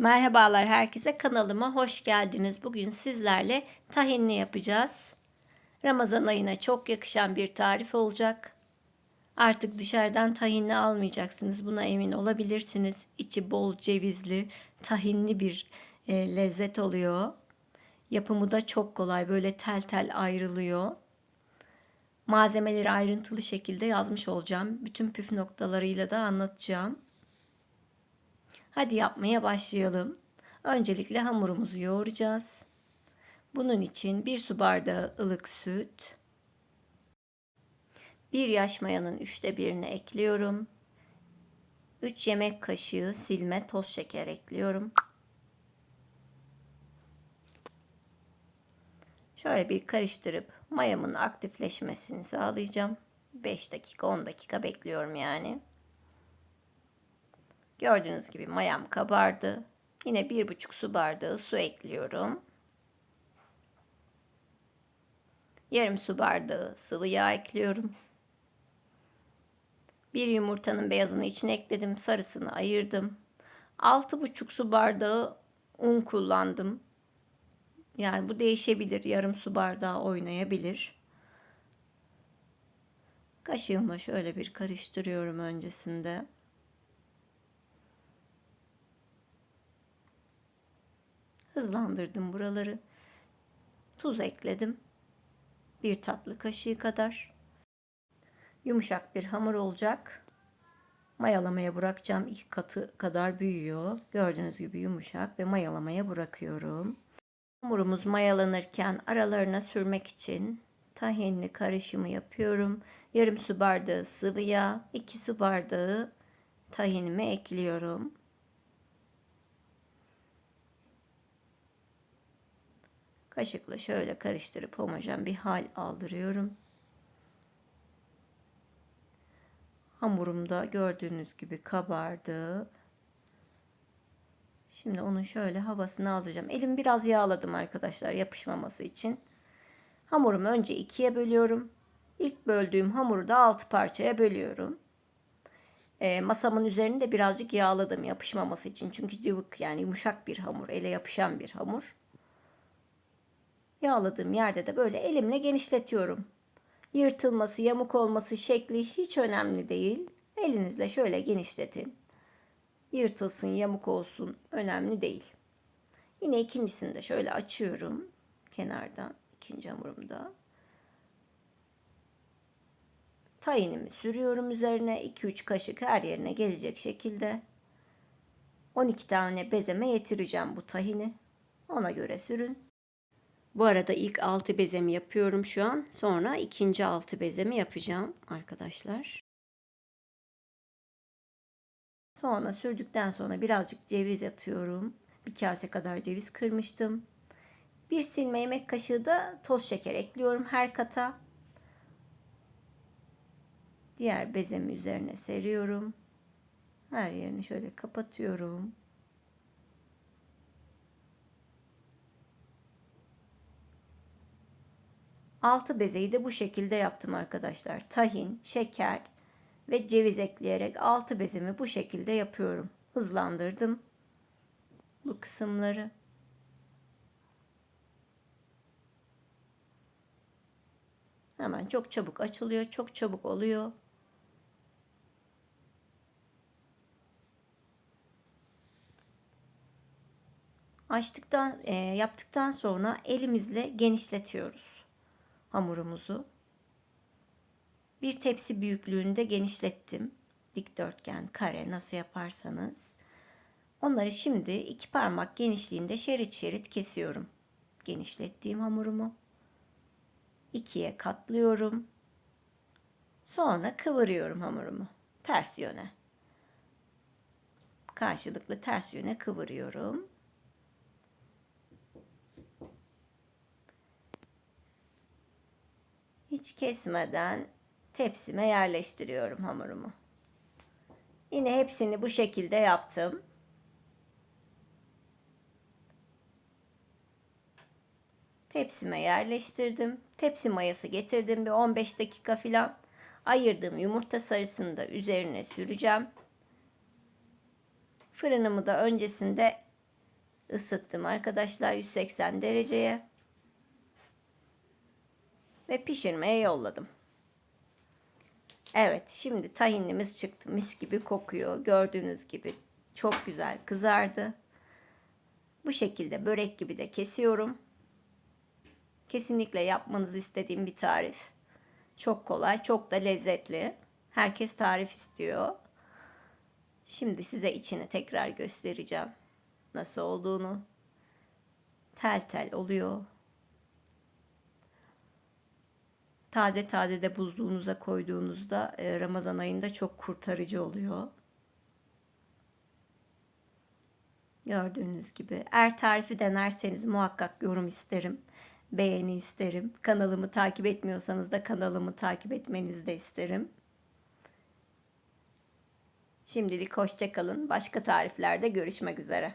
Merhabalar herkese kanalıma hoş geldiniz. Bugün sizlerle tahinli yapacağız. Ramazan ayına çok yakışan bir tarif olacak. Artık dışarıdan tahinli almayacaksınız. Buna emin olabilirsiniz. İçi bol cevizli, tahinli bir e, lezzet oluyor. Yapımı da çok kolay. Böyle tel tel ayrılıyor. Malzemeleri ayrıntılı şekilde yazmış olacağım. Bütün püf noktalarıyla da anlatacağım. Hadi yapmaya başlayalım. Öncelikle hamurumuzu yoğuracağız. Bunun için bir su bardağı ılık süt, bir yaş mayanın üçte birini ekliyorum. 3 yemek kaşığı silme toz şeker ekliyorum. Şöyle bir karıştırıp mayamın aktifleşmesini sağlayacağım. 5 dakika 10 dakika bekliyorum yani. Gördüğünüz gibi mayam kabardı. Yine bir buçuk su bardağı su ekliyorum. Yarım su bardağı sıvı yağ ekliyorum. Bir yumurtanın beyazını içine ekledim. Sarısını ayırdım. Altı buçuk su bardağı un kullandım. Yani bu değişebilir. Yarım su bardağı oynayabilir. Kaşığımla şöyle bir karıştırıyorum öncesinde. Hızlandırdım buraları. Tuz ekledim. Bir tatlı kaşığı kadar. Yumuşak bir hamur olacak. Mayalamaya bırakacağım. İki katı kadar büyüyor. Gördüğünüz gibi yumuşak ve mayalamaya bırakıyorum. Hamurumuz mayalanırken aralarına sürmek için tahinli karışımı yapıyorum. Yarım su bardağı sıvı yağ, 2 su bardağı tahinimi ekliyorum. Kaşıkla şöyle karıştırıp homojen bir hal aldırıyorum. Hamurum da gördüğünüz gibi kabardı. Şimdi onun şöyle havasını alacağım. Elimi biraz yağladım arkadaşlar yapışmaması için. Hamurumu önce ikiye bölüyorum. İlk böldüğüm hamuru da altı parçaya bölüyorum. E, masamın üzerini de birazcık yağladım yapışmaması için. Çünkü cıvık yani yumuşak bir hamur, ele yapışan bir hamur. Yağladığım yerde de böyle elimle genişletiyorum. Yırtılması, yamuk olması, şekli hiç önemli değil. Elinizle şöyle genişletin. Yırtılsın, yamuk olsun önemli değil. Yine ikincisini de şöyle açıyorum kenardan ikinci hamurumda. Tayinimi sürüyorum üzerine 2-3 kaşık her yerine gelecek şekilde. 12 tane bezeme yetireceğim bu tahini. Ona göre sürün. Bu arada ilk altı bezemi yapıyorum şu an. Sonra ikinci altı bezemi yapacağım arkadaşlar. Sonra sürdükten sonra birazcık ceviz atıyorum. Bir kase kadar ceviz kırmıştım. Bir silme yemek kaşığı da toz şeker ekliyorum her kata. Diğer bezemi üzerine seriyorum. Her yerini şöyle kapatıyorum. Altı bezeyi de bu şekilde yaptım arkadaşlar. Tahin, şeker ve ceviz ekleyerek altı bezemi bu şekilde yapıyorum. Hızlandırdım bu kısımları. Hemen çok çabuk açılıyor, çok çabuk oluyor. Açtıktan, e, yaptıktan sonra elimizle genişletiyoruz hamurumuzu. Bir tepsi büyüklüğünde genişlettim. Dikdörtgen, kare nasıl yaparsanız. Onları şimdi iki parmak genişliğinde şerit şerit kesiyorum. Genişlettiğim hamurumu. ikiye katlıyorum. Sonra kıvırıyorum hamurumu ters yöne. Karşılıklı ters yöne kıvırıyorum. Hiç kesmeden tepsime yerleştiriyorum hamurumu. Yine hepsini bu şekilde yaptım. Tepsime yerleştirdim. Tepsi mayası getirdim bir 15 dakika falan. Ayırdığım yumurta sarısını da üzerine süreceğim. Fırınımı da öncesinde ısıttım arkadaşlar 180 dereceye. Ve pişirmeye yolladım. Evet şimdi tahinimiz çıktı. Mis gibi kokuyor. Gördüğünüz gibi çok güzel kızardı. Bu şekilde börek gibi de kesiyorum. Kesinlikle yapmanızı istediğim bir tarif. Çok kolay, çok da lezzetli. Herkes tarif istiyor. Şimdi size içini tekrar göstereceğim. Nasıl olduğunu. Tel tel oluyor. Taze taze de buzluğunuza koyduğunuzda e, Ramazan ayında çok kurtarıcı oluyor. Gördüğünüz gibi. Eğer tarifi denerseniz muhakkak yorum isterim. Beğeni isterim. Kanalımı takip etmiyorsanız da kanalımı takip etmenizi de isterim. Şimdilik hoşçakalın. Başka tariflerde görüşmek üzere.